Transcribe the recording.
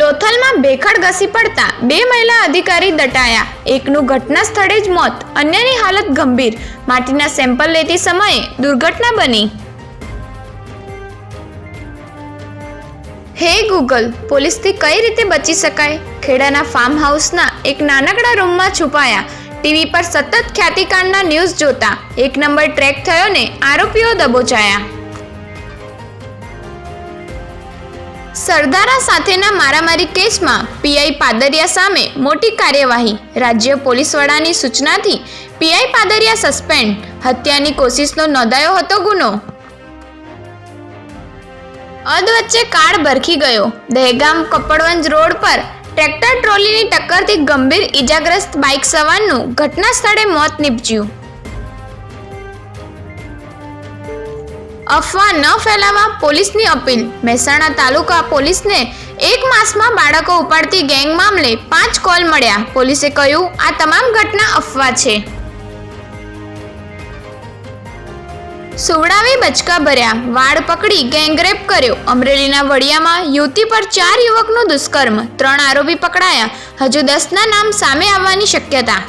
વાળ ઘસી પડતા બે મહિલા અધિકારી દટાયા. એકનું ઘટના સ્થળે જ મોત, અન્યની હાલત ગંભીર. માટીના સેમ્પલ લેતી સમયે દુર્ઘટના બની. હે ગૂગલ, પોલીસથી કઈ રીતે બચી શકાય? ખેડાના ફાર્મ હાઉસના એક નાનકડા રૂમમાં છુપાયા. ટીવી પર સતત ખ્યાતિકાંડના ન્યૂઝ જોતા. એક નંબર ટ્રેક થયો ને આરોપીઓ દબોચાયા. સરદારા સાથેના મારામારી કેસમાં પીઆઈ પાદરિયા સામે મોટી કાર્યવાહી. રાજ્ય પોલીસ વડાની સૂચનાથી પીઆઈ પાદરિયા સસ્પેન્ડ. હત્યાની કોશિશનો નોંધાયો હતો ગુનો. અધવચ્ચે કાળ ભરખી ગયો. દહેગામ કપડવંજ રોડ પર ટ્રેક્ટર ટ્રોલીની ટક્કરથી ગંભીર ઇજાગ્રસ્ત બાઇક સવારનું ઘટના સ્થળે મોત નીપજ્યું. અફવા ન ફેલાવવા પોલીસની અપીલ. મહેસાણા તાલુકા પોલીસને એક માસમાં બાળકો ઉપાડતી ગેંગ મામલે પાંચ કોલ મળ્યા. પોલીસે કહ્યું, આ તમામ ઘટના અફવા છે. સુવડાવી બચકા ભર્યા. વાળ પકડી ગેંગરેપ કર્યો. અમરેલીના વડિયામાં યુવતી પર ચાર યુવકનું દુષ્કર્મ. ત્રણ આરોપી પકડાયા. હજુ દસના નામ સામે આવવાની શક્યતા.